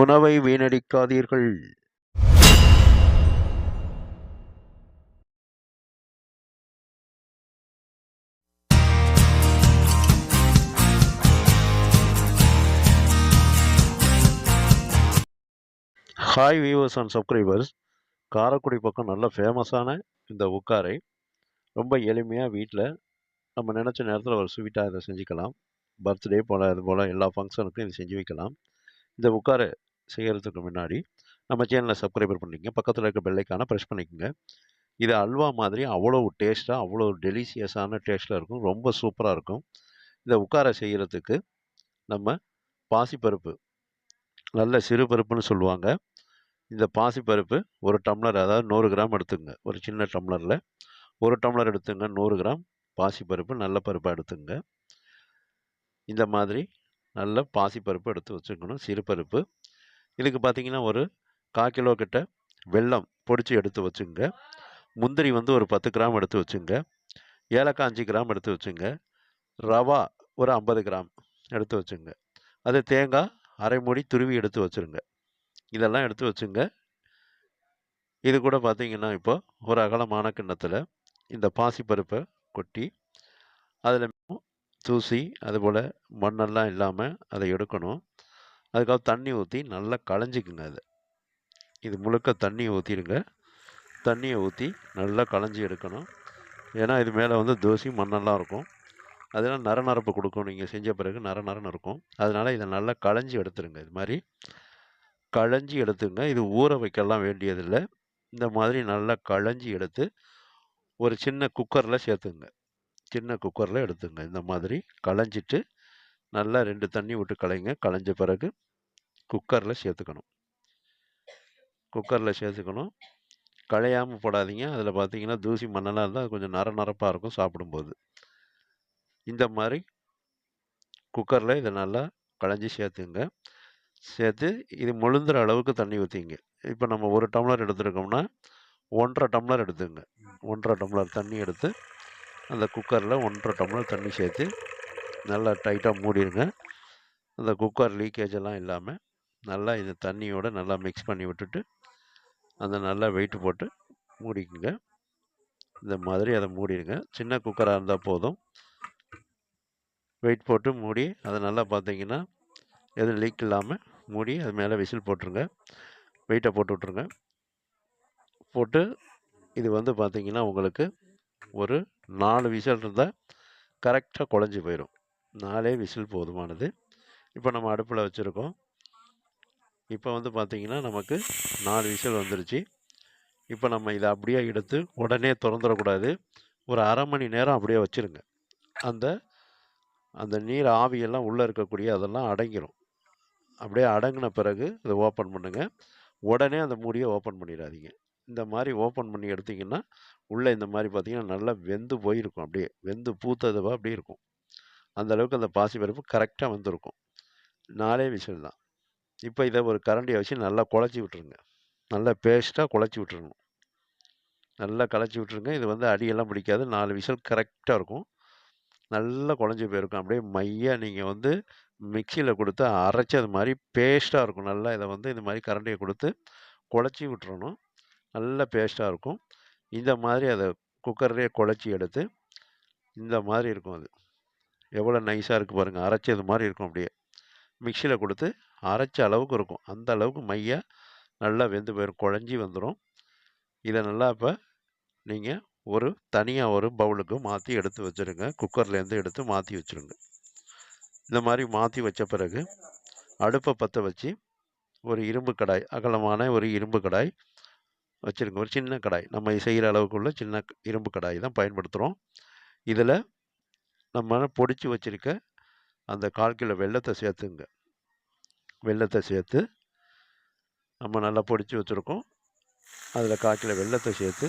உணவை வீணடிக்காதீர்கள். Hi viewers and subscribers Karaikudi பக்கம் நல்ல ஃபேமஸான இந்த உக்காரை ரொம்ப எளிமையாக வீட்டில் நம்ம நினச்ச நேரத்தில் ஒரு ஸ்வீட்டாக இதை செஞ்சுக்கலாம். பர்த்டே போல் அது போல் எல்லா ஃபங்க்ஷனுக்கும் இது செஞ்சு வைக்கலாம். இந்த உட்கார செய்கிறதுக்கு முன்னாடி நம்ம சேனலை சப்ஸ்கிரைபர் பண்ணிக்கங்க. பக்கத்தில் இருக்க பெல்லைக்கான ப்ரெஸ் பண்ணிக்கோங்க. இது அல்வா மாதிரி அவ்வளோ டேஸ்ட்டாக அவ்வளோ டெலிஷியஸான டேஸ்ட்டில் இருக்கும். ரொம்ப சூப்பராக இருக்கும். இந்த உட்கார செய்கிறதுக்கு நம்ம பாசிப்பருப்பு நல்ல சிறு பருப்புன்னு சொல்லுவாங்க. இந்த பாசிப்பருப்பு ஒரு டம்ளர் அதாவது நூறு கிராம் எடுத்துங்க. ஒரு சின்ன டம்ளரில் ஒரு டம்ளர் எடுத்துங்க நூறு கிராம் பாசிப்பருப்பு நல்ல பருப்பாக எடுத்துங்க. இந்த மாதிரி நல்ல பாசிப்பருப்பு எடுத்து வச்சுக்கணும் சிறு பருப்பு இதுக்கு பார்த்தீங்கன்னா ஒரு கால் கிலோ கிட்ட வெல்லம் பொடிச்சு எடுத்து வச்சுங்க. முந்திரி வந்து ஒரு பத்து கிராம் எடுத்து வச்சுங்க. ஏலக்காய் அஞ்சு கிராம் எடுத்து வச்சுங்க. ரவா ஒரு ஐம்பது கிராம் எடுத்து வச்சுங்க. அது தேங்காய் அரை மூடி துருவி எடுத்து வச்சுருங்க. இதெல்லாம் எடுத்து வச்சுங்க. இது கூட பார்த்திங்கன்னா இப்போ ஒரு அகலமான கிண்ணத்தில் இந்த பாசிப்பருப்பை கொட்டி அதில் தூசி அதுபோல் மண்ணெல்லாம் இல்லாமல் அதை எடுக்கணும். அதுக்காக தண்ணி ஊற்றி நல்லா களைஞ்சிக்குங்க அதை. இது முழுக்க தண்ணி ஊற்றிடுங்க தண்ணியை ஊற்றி நல்லா களைஞ்சி எடுக்கணும். ஏன்னா இது மேலே வந்து தூசி மண்ணெல்லாம் இருக்கும். அதெல்லாம் நர நரப்பு கொடுக்கும். நீங்கள் செஞ்ச பிறகு நர நரன்னு இருக்கும். அதனால் இதை நல்லா களைஞ்சி எடுத்துருங்க இது மாதிரி களைஞ்சி எடுத்துங்க. இது ஊற வைக்கலாம் வேண்டியதில்லை. இந்த மாதிரி நல்லா களைஞ்சி எடுத்து ஒரு சின்ன குக்கரில் சேர்த்துங்க. சின்ன குக்கரில் எடுத்துங்க. இந்த மாதிரி களைஞ்சிட்டு நல்லா ரெண்டு தண்ணி விட்டு கலைங்க களைஞ்ச பிறகு குக்கரில் சேர்த்துக்கணும். குக்கரில் சேர்த்துக்கணும். களையாமல் போடாதீங்க. அதில் பார்த்தீங்கன்னா தூசி மண்ணெல்லாம் இருந்தால் அது கொஞ்சம் நர நரப்பாக இருக்கும் சாப்பிடும்போது. இந்த மாதிரி குக்கரில் இதை நல்லா களைஞ்சி சேர்த்துங்க. சேர்த்து இது முழுந்துற அளவுக்கு தண்ணி ஊற்றிங்க இப்போ நம்ம ஒரு டம்ளர் எடுத்துருக்கோம்னா ஒன்றரை டம்ளர் எடுத்துங்க. ஒன்றரை டம்ளர் தண்ணி எடுத்து அந்த குக்கரில் ஒன்றரை டம்ளர் தண்ணி சேர்த்து நல்லா டைட்டாக மூடிடுங்க அந்த குக்கர் லீக்கேஜ் எல்லாம் இல்லாமல் நல்லா இந்த தண்ணியோடு நல்லா மிக்ஸ் பண்ணி விட்டுட்டு அந்த நல்லா வெயிட் போட்டு மூடிக்குங்க. இந்த மாதிரி அதை மூடிடுங்க சின்ன குக்கராக இருந்தால் போதும். வெயிட் போட்டு மூடி அதை நல்லா பார்த்தீங்கன்னா எதுவும் லீக் இல்லாமல் மூடி அது மேலே விசில் போட்டுருங்க. வெயிட்டை போட்டு விட்ருங்க போட்டு இது வந்து பார்த்திங்கன்னா உங்களுக்கு ஒரு நாலு விசில் இருந்தால் கரெக்டாக குழஞ்சி போயிடும் நாலே விசில் போதுமானது. இப்போ நம்ம அடுப்பில் வச்சுருக்கோம். இப்போ வந்து பார்த்தீங்கன்னா நமக்கு நாலு விசில் வந்துருச்சு. இப்போ நம்ம இதை அப்படியே எடுத்து உடனே திறந்துடக்கூடாது. ஒரு அரை மணி நேரம் அப்படியே வச்சுருங்க. அந்த அந்த நீர் ஆவியெல்லாம் உள்ளே இருக்கக்கூடிய அதெல்லாம் அடங்கிரும். அப்படியே அடங்கின பிறகு இதை ஓப்பன் பண்ணுங்கள் உடனே அந்த மூடியை ஓப்பன் பண்ணிடாதீங்க. இந்த மாதிரி ஓப்பன் பண்ணி எடுத்திங்கன்னா உள்ளே இந்த மாதிரி பார்த்தீங்கன்னா நல்லா வெந்து போயிருக்கும். அப்படியே வெந்து பூத்ததுவாக அப்படியே இருக்கும். அந்த அளவுக்கு அந்த பாசி பருப்பு கரெக்டாக வந்திருக்கும். நாலே விசில் தான். இப்போ இதை ஒரு கரண்டியை வச்சு நல்லா குழச்சி விட்டுருங்க. நல்லா பேஸ்ட்டாக குழச்சி விட்டுருணும் நல்லா கலச்சி விட்டுருங்க. இது வந்து அடியெல்லாம் பிடிக்காது. நாலு விசில் கரெக்டாக இருக்கும். நல்லா குழஞ்சி போயிருக்கும். அப்படியே மையாக நீங்கள் வந்து மிக்சியில் கொடுத்து அரைச்சது மாதிரி பேஸ்ட்டாக இருக்கும். நல்லா இதை வந்து இந்த மாதிரி கரண்டியை கொடுத்து குழச்சி விட்டுறணும். நல்ல பேஸ்ட்டாக இருக்கும். இந்த மாதிரி அதை குக்கர்லேயே குழச்சி எடுத்து இந்த மாதிரி இருக்கும் அது. எவ்வளோ நைஸாக இருக்குது பாருங்கள் அரைச்சது மாதிரி இருக்கும் அப்படியே. மிக்சியில் கொடுத்து அரைச்ச அளவுக்கு இருக்கும். அந்த அளவுக்கு மையாக நல்லா வெந்து போயிடும் குழஞ்சி வந்துடும் இதை நல்லா இப்போ நீங்கள் ஒரு தனியாக ஒரு பவுலுக்கு மாற்றி எடுத்து வச்சுருங்க. குக்கர்லேருந்து எடுத்து மாற்றி வச்சுருங்க. இந்த மாதிரி மாற்றி வச்ச பிறகு அடுப்பை பற்ற வச்சு ஒரு இரும்பு கடாய் அகலமான ஒரு இரும்பு கடாய் வச்சுருங்க. ஒரு சின்ன கடாய். நம்ம செய்கிற அளவுக்குள்ள சின்ன இரும்பு கடாய் தான் பயன்படுத்துகிறோம் இதில் நம்ம பொடிச்சு வச்சுருக்க அந்த கால் கிலோ வெள்ளத்தை சேர்த்துங்க. வெள்ளத்தை சேர்த்து நம்ம நல்லா பொடிச்சு வச்சுருக்கோம். அதில் கால் கிலோ வெள்ளத்தை சேர்த்து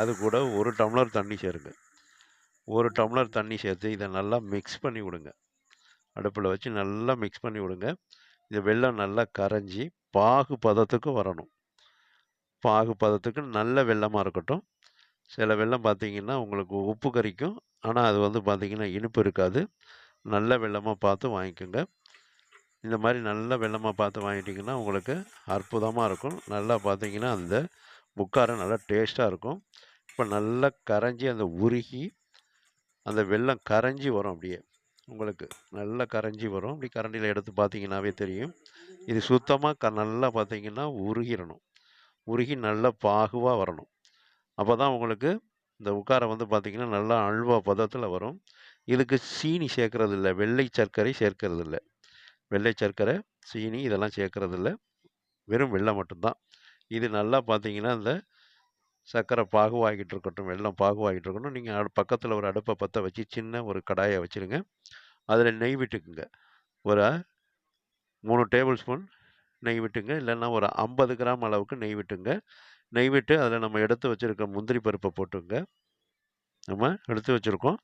அது கூட ஒரு டம்ளர் தண்ணி சேருங்க. ஒரு டம்ளர் தண்ணி சேர்த்து இதை நல்லா மிக்ஸ் பண்ணி விடுங்க. அடுப்பில் வச்சு நல்லா மிக்ஸ் பண்ணி விடுங்க. இந்த வெள்ளம் நல்லா கரைஞ்சி பாகு பதத்துக்கு வரணும். பாகு பதத்துக்கு நல்ல வெள்ளமாக இருக்கட்டும். சில வெல்லம் பார்த்தீங்கன்னா உங்களுக்கு உப்பு கறிக்கும் ஆனால் அது வந்து பார்த்திங்கன்னா இனிப்பு இருக்காது. நல்ல வெள்ளமாக பார்த்து வாங்கிக்கோங்க. இந்த மாதிரி நல்ல வெள்ளமாக பார்த்து வாங்கிட்டிங்கன்னா உங்களுக்கு அற்புதமாக இருக்கும். நல்லா பார்த்தீங்கன்னா அந்த புக்காரம் நல்லா டேஸ்ட்டாக இருக்கும். இப்போ நல்லா கரைஞ்சி அந்த உருகி அந்த வெல்லம் கரைஞ்சி வரும் அப்படியே. உங்களுக்கு நல்லா கரைஞ்சி வரும். அப்படி கரண்டியில் எடுத்து பார்த்தீங்கன்னாவே தெரியும். இது சுத்தமாக க நல்லா பார்த்தீங்கன்னா உருகிடணும் உருகி நல்லா பாகுவாக வரணும். அப்போ தான் உங்களுக்கு இந்த உட்கார வந்து பார்த்திங்கன்னா நல்லா அல்வா பதத்தில் வரும். இதுக்கு சீனி சேர்க்கறது இல்லை வெள்ளை சர்க்கரை சேர்க்கறது இல்லை வெள்ளை சர்க்கரை சீனி இதெல்லாம் சேர்க்கறது இல்லை வெறும் வெள்ளம் மட்டும்தான். இது நல்லா பார்த்தீங்கன்னா இந்த சர்க்கரை பாகுவாகிட்டு இருக்கட்டும் வெள்ளம் பாகுவாகிட்டு இருக்கட்டும். நீங்கள் அடு பக்கத்தில் ஒரு அடுப்பை பற்ற வச்சு சின்ன ஒரு கடாயை வச்சுருங்க. அதில் நெய் விட்டுக்குங்க. ஒரு மூணு டேபிள் ஸ்பூன் நெய் விட்டுங்க. இல்லைன்னா ஒரு ஐம்பது கிராம் அளவுக்கு நெய் விட்டுங்க. நெய் விட்டு அதில் நம்ம எடுத்து வச்சுருக்க முந்திரி பருப்பை போட்டுங்க. நம்ம எடுத்து வச்சுருக்கோம்.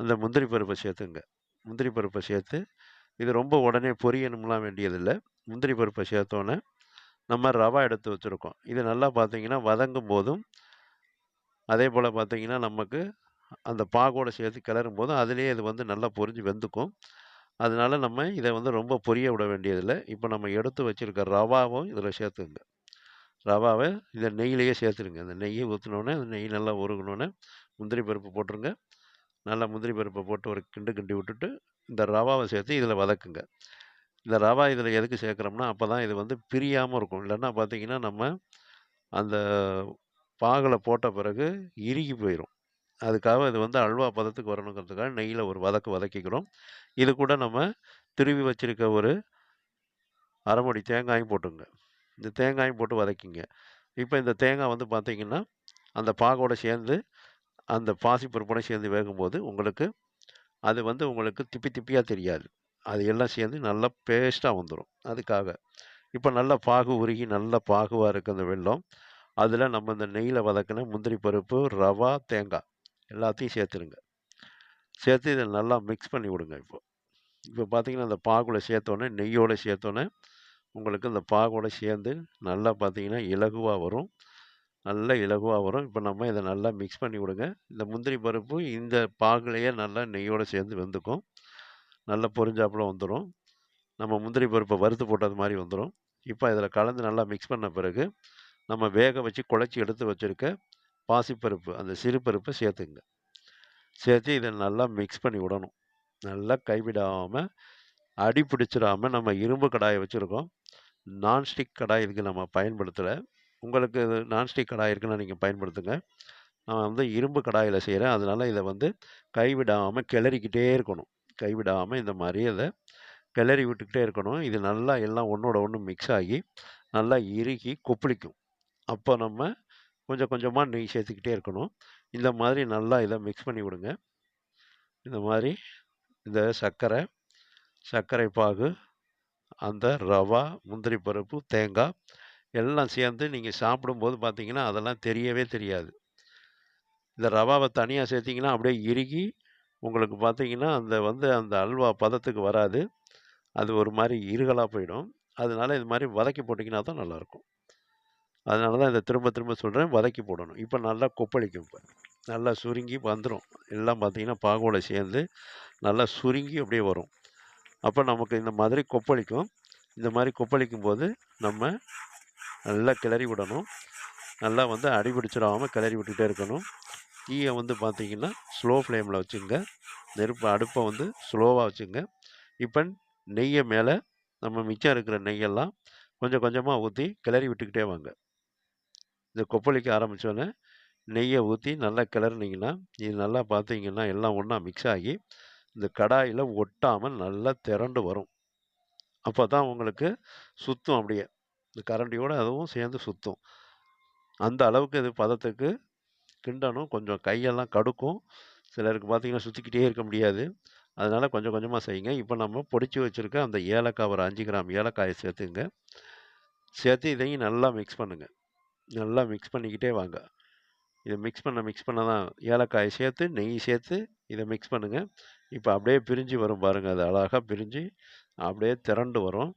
அந்த முந்திரி பருப்பை சேர்த்துங்க. முந்திரி பருப்பை சேர்த்து இது ரொம்ப உடனே பொரியணும்லாம் வேண்டியதில்லை. முந்திரி பருப்பை சேர்த்தோன்னே நம்ம ரவா எடுத்து வச்சுருக்கோம். இது நல்லா பார்த்தீங்கன்னா வதங்கும் போதும் அதே போல் பார்த்தீங்கன்னா நமக்கு அந்த பாகோட சேர்த்து கிளறும் போதும் அதுலேயே இது வந்து நல்லா பொரிஞ்சு வெந்துக்கும். அதனால நம்ம இதை வந்து ரொம்ப பொரிய விட வேண்டியதில்லை. இப்போ நம்ம எடுத்து வச்சுருக்க ரவாவும் இதில் சேர்த்துங்க. ரவாவை இந்த நெய்யிலேயே சேர்த்துருங்க. இந்த நெய்யை ஊற்றினோடனே அந்த நெய் நல்லா உருகணுன்னே முந்திரி பருப்பு போட்டுருங்க. நல்லா முந்திரி பருப்பை போட்டு ஒரு கிண்டு கிண்டி விட்டுட்டு இந்த ரவாவை சேர்த்து இதில் வதக்குங்க. இந்த ரவா இதில் எதுக்கு சேர்க்குறோம்னா அப்போ தான் இது வந்து பிரியாமல் இருக்கும். இல்லைன்னா பார்த்தீங்கன்னா நம்ம அந்த பாகலை போட்ட பிறகு இறுகி போயிடும் அதுக்காக இது வந்து அல்வா பதத்துக்கு வரணுங்கிறதுக்காக நெய்யில் ஒரு வதக்கு வதக்கிக்கிறோம். இது கூட நம்ம திருவி வச்சுருக்க ஒரு அரைமடி தேங்காயும் போட்டுங்க. இந்த தேங்காயும் போட்டு வதக்கிங்க. இப்போ இந்த தேங்காய் வந்து பார்த்திங்கன்னா அந்த பாகோடு சேர்ந்து அந்த பாசிப்பருப்போடு சேர்ந்து வேகும்போது உங்களுக்கு அது வந்து உங்களுக்கு திப்பி திப்பியாக தெரியாது. அது எல்லாம் சேர்ந்து நல்லா பேஸ்ட்டாக வந்துடும் அதுக்காக. இப்போ நல்லா பாகு உருகி நல்லா பாகுவாக இருக்குது அந்த வெள்ளம். அதில் நம்ம இந்த நெய்யில் வதக்கின முந்திரி பருப்பு ரவா தேங்காய் எல்லாத்தையும் சேர்த்துருங்க. சேர்த்து இதை நல்லா மிக்ஸ் பண்ணி விடுங்க இப்போ. இப்போ பார்த்தீங்கன்னா அந்த பாகுல சேர்த்தோன்னே நெய்யோடு சேர்த்தோன்னே உங்களுக்கு இந்த பாகோட சேர்ந்து நல்லா பார்த்தீங்கன்னா இலகுவாக வரும். நல்லா இலகுவாக வரும். இப்போ நம்ம இதை நல்லா மிக்ஸ் பண்ணி விடுங்க. இந்த முந்திரி பருப்பு இந்த பாகுலையே நல்லா நெய்யோடு சேர்ந்து வெந்துக்கும். நல்லா பொரிஞ்சாப்புல வந்துடும் நம்ம முந்திரி பருப்பை வறுத்து போட்டது மாதிரி வந்துடும் இப்போ இதில் கலந்து நல்லா மிக்ஸ் பண்ண பிறகு நம்ம வேக வச்சு குழச்சி எடுத்து வச்சுருக்க பாசிப்பருப்பு அந்த சிறு பருப்பை சேர்த்துங்க சேர்த்து இதை நல்லா மிக்ஸ் பண்ணி விடணும். நல்லா கைவிடாமல் அடி பிடிச்சிடாமல் நம்ம இரும்பு கடாயை வச்சுருக்கோம். நான்ஸ்டிக் கடாய் இதுக்கு நம்ம பயன்படுத்தலை. உங்களுக்கு இது நான்ஸ்டிக் கடாய் இருக்குன்னா நீங்கள் பயன்படுத்துங்க. நான் வந்து இரும்பு கடாயில் செய்கிறேன் அதனால் இதை வந்து கைவிடாமல் கிளறிக்கிட்டே இருக்கணும். கைவிடாமல் இந்த மாதிரி அதை கிளறி விட்டுக்கிட்டே இருக்கணும். இது நல்லா எல்லாம் ஒன்றோட ஒன்று மிக்ஸ் ஆகி நல்லா இறுகி கொப்பளிக்கும். அப்போ நம்ம கொஞ்சம் கொஞ்சமாக நெய் சேர்த்துக்கிட்டே இருக்கணும். இந்த மாதிரி நல்லா இதை மிக்ஸ் பண்ணி விடுங்க. இந்த மாதிரி இந்த சர்க்கரை சர்க்கரை பாகு அந்த ரவா முந்திரி பருப்பு தேங்காய் எல்லாம் சேர்ந்து நீங்கள் சாப்பிடும்போது பார்த்தீங்கன்னா அதெல்லாம் தெரியவே தெரியாது. இந்த ரவாவை தனியாக சேர்த்திங்கன்னா அப்படியே இறுகி உங்களுக்கு பார்த்தீங்கன்னா அந்த வந்து அந்த அல்வா பதத்துக்கு வராது. அது ஒரு மாதிரி இருகலாக போயிடும். அதனால இது மாதிரி வதக்கி போட்டிங்கன்னா தான் நல்லாயிருக்கும். அதனால தான் இதை திரும்ப திரும்ப சொல்கிறேன் வதக்கி போடணும். இப்போ நல்லா கொப்பளிக்கும் இப்போ. நல்லா சுருங்கி வந்துடும் எல்லாம் பார்த்தீங்கன்னா பாகோட சேர்ந்து நல்லா சுருங்கி அப்படியே வரும். அப்போ நமக்கு இந்த மாதிரி கொப்பளிக்கும். இந்த மாதிரி கொப்பளிக்கும் போது நம்ம நல்லா கிளறி விடணும். நல்லா வந்து அடிபிடிச்சிடாமல் கிளறி விட்டுக்கிட்டே இருக்கணும். தீயை வந்து பார்த்திங்கன்னா ஸ்லோ ஃப்ளேமில் வச்சுங்க. நெருப்பு அடுப்பை வந்து ஸ்லோவாக வச்சுங்க. இப்போ நெய்யை மேலே நம்ம மிச்சம் இருக்கிற நெய்யெல்லாம் கொஞ்சம் கொஞ்சமாக ஊற்றி கிளறி விட்டுக்கிட்டே வாங்க. இந்த கொப்பளிக்க ஆரம்பித்தோன்னே நெய்யை ஊற்றி நல்லா கிளறினீங்கன்னா இது நல்லா பார்த்தீங்கன்னா எல்லாம் ஒன்றா மிக்ஸ் ஆகி இந்த கடாயில் ஒட்டாமல் நல்லா திரண்டு வரும். அப்போ தான் உங்களுக்கு சுற்றும் அப்படியே. இந்த கரண்டியோடு அதுவும் சேர்ந்து சுற்றும் அந்த அளவுக்கு இது பதத்துக்கு கிண்டணும் கொஞ்சம் கையெல்லாம் கடுக்கும். சிலருக்கு பார்த்தீங்கன்னா சுற்றிக்கிட்டே இருக்க முடியாது. அதனால் கொஞ்சம் கொஞ்சமாக செய்யுங்க. இப்போ நம்ம பொடிச்சு வச்சுருக்க அந்த ஏலக்காய் ஒரு அஞ்சு கிராம் ஏலக்காயை சேர்த்துங்க. சேர்த்து இதையும் நல்லா மிக்ஸ் பண்ணுங்கள் நல்லா மிக்ஸ் பண்ணிக்கிட்டே வாங்க. இதை மிக்ஸ் பண்ண மிக்ஸ் பண்ண தான் ஏலக்காயை சேர்த்து நெய் சேர்த்து இதை மிக்ஸ் பண்ணுங்கள் இப்போ அப்படியே பிரிஞ்சு வரும் பாருங்கள் அது அழகாக பிரிஞ்சு அப்படியே திரண்டு வரும்.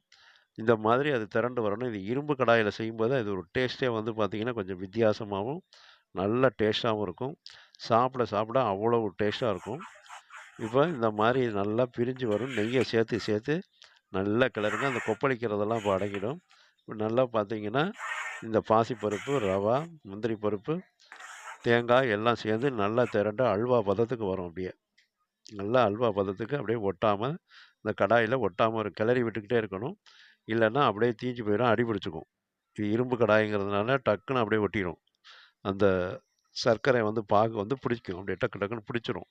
இந்த மாதிரி அது திரண்டு வரணும். இது இரும்பு கடாயில் செய்யும்போது அது ஒரு டேஸ்ட்டே வந்து பார்த்திங்கன்னா கொஞ்சம் வித்தியாசமாகவும் நல்ல டேஸ்ட்டாகவும் இருக்கும். சாப்பிட சாப்பிட அவ்வளோ டேஸ்ட்டாக இருக்கும். இப்போ இந்த மாதிரி நல்லா பிரிஞ்சு வரும். நெய்யை சேர்த்து சேர்த்து நல்லா கிளறுங்க. அந்த கொப்பளிக்கிறதெல்லாம் இப்போ அடங்கிடும். இப்போ நல்லா பார்த்தீங்கன்னா இந்த பாசிப்பருப்பு ரவா முந்திரி பருப்பு தேங்காய் எல்லாம் சேர்ந்து நல்லா திரண்டு அல்வா பதத்துக்கு வரும் அப்படியே. நல்லா அல்வா பதத்துக்கு அப்படியே ஒட்டாமல் இந்த கடாயில் ஒட்டாமல் ஒரு கிளறி விட்டுக்கிட்டே இருக்கணும். இல்லைன்னா அப்படியே தீஞ்சு போயிடும் அடி பிடிச்சிக்கும். இது இரும்பு கடாய்ங்கிறதுனால டக்குன்னு அப்படியே ஒட்டிடும் அந்த சர்க்கரை வந்து பாகு வந்து பிடிக்கும். அப்படியே டக்கு டக்குன்னு பிடிச்சிரும்.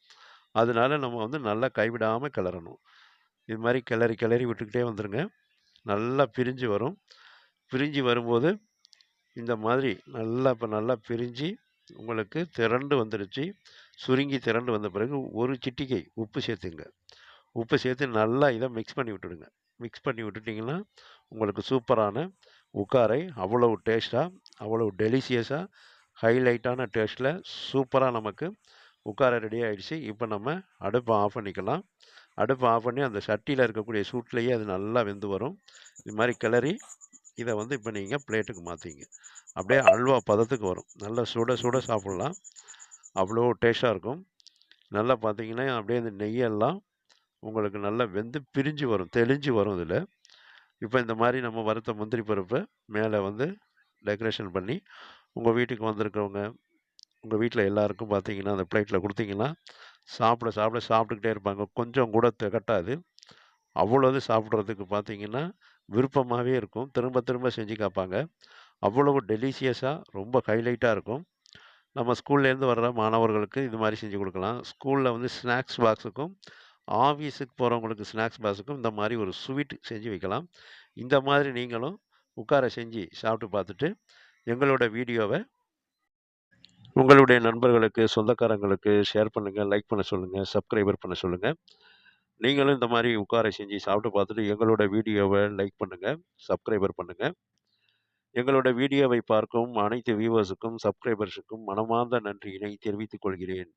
அதனால நம்ம வந்து நல்லா கைவிடாமல் கிளறணும். இது மாதிரி கிளறி கிளறி விட்டுக்கிட்டே வந்துருங்க. நல்லா பிரிஞ்சு வரும். பிரிஞ்சு வரும்போது இந்த மாதிரி நல்லா இப்போ நல்லா பிரிஞ்சு உங்களுக்கு திரண்டு வந்துடுச்சு. சுருங்கி திரண்டு வந்த பிறகு ஒரு சிட்டிகை உப்பு சேர்த்துங்க. உப்பு சேர்த்து நல்லா இதை மிக்ஸ் பண்ணி விட்டுடுங்க. மிக்ஸ் பண்ணி விட்டுட்டிங்கன்னா உங்களுக்கு சூப்பரான உக்காரை அவ்வளவு டேஸ்ட்டாக அவ்வளவு டெலிசியஸாக ஹைலைட்டான டேஸ்ட்டில் சூப்பராக நமக்கு உட்கார ரெடி ஆகிடுச்சு இப்போ நம்ம அடுப்பை ஆஃப் பண்ணிக்கலாம். அடுப்பை ஆஃப் பண்ணி அந்த சட்டியில் இருக்கக்கூடிய சூட்லேயே அது நல்லா வெந்து வரும். இது மாதிரி கிளறி இதை வந்து இப்போ நீங்கள் பிளேட்டுக்கு மாற்றிங்க அப்படியே அல்வா பதத்துக்கு வரும். நல்லா சுட சுட சாப்பிட்லாம். அவ்வளோ டேஸ்ட்டாக இருக்கும். நல்லா பார்த்தீங்கன்னா அப்படியே இந்த நெய்யெல்லாம் உங்களுக்கு நல்லா வெந்து பிரிஞ்சு வரும் தெளிஞ்சு வரும் இதில். இப்போ இந்த மாதிரி நம்ம வறுத்த முந்திரி பருப்பை மேலே வந்து டெக்கரேஷன் பண்ணி உங்கள் வீட்டுக்கு வந்திருக்கிறவங்க உங்கள் வீட்டில் எல்லாருக்கும் பார்த்தீங்கன்னா அந்த பிளேட்டில் கொடுத்தீங்கன்னா சாப்பிட சாப்பிட சாப்பிட்டுக்கிட்டே இருப்பாங்க. கொஞ்சம் கூட திகட்டாது. அவ்வளோது சாப்பிட்றதுக்கு பார்த்தீங்கன்னா விருப்பமாகவே இருக்கும். திரும்ப திரும்ப செஞ்சு கேட்பாங்க அவ்வளவு டெலிஷியஸாக ரொம்ப ஹைலைட்டாக இருக்கும். நம்ம ஸ்கூல்லேருந்து வர்ற மாணவர்களுக்கு இது மாதிரி செஞ்சு கொடுக்கலாம். ஸ்கூலில் வந்து ஸ்நாக்ஸ் பாக்ஸுக்கும் ஆஃபீஸுக்கு போகிறவங்களுக்கு ஸ்நாக்ஸ் பாக்ஸுக்கும் இந்த மாதிரி ஒரு ஸ்வீட் செஞ்சு வைக்கலாம். இந்த மாதிரி நீங்களும் உட்கார செஞ்சு சாப்பிட்டு பார்த்துட்டு எங்களோட வீடியோவை உங்களுடைய நண்பர்களுக்கு சொந்தக்காரங்களுக்கு ஷேர் பண்ணுங்கள் லைக் பண்ண சொல்லுங்கள் சப்ஸ்கிரைபர் பண்ண சொல்லுங்கள் நீங்களும் இந்த மாதிரி உட்கார செஞ்சு சாப்பிட்டு பார்த்துட்டு எங்களோட வீடியோவை லைக் பண்ணுங்கள் சப்ஸ்கிரைபர் பண்ணுங்கள் எங்களோட வீடியோவை பார்க்கும் அனைத்து வியூவர்ஸுக்கும் சப்ஸ்கிரைபர்ஸுக்கும் மனமார்ந்த நன்றியினை தெரிவித்துக் கொள்கிறேன்.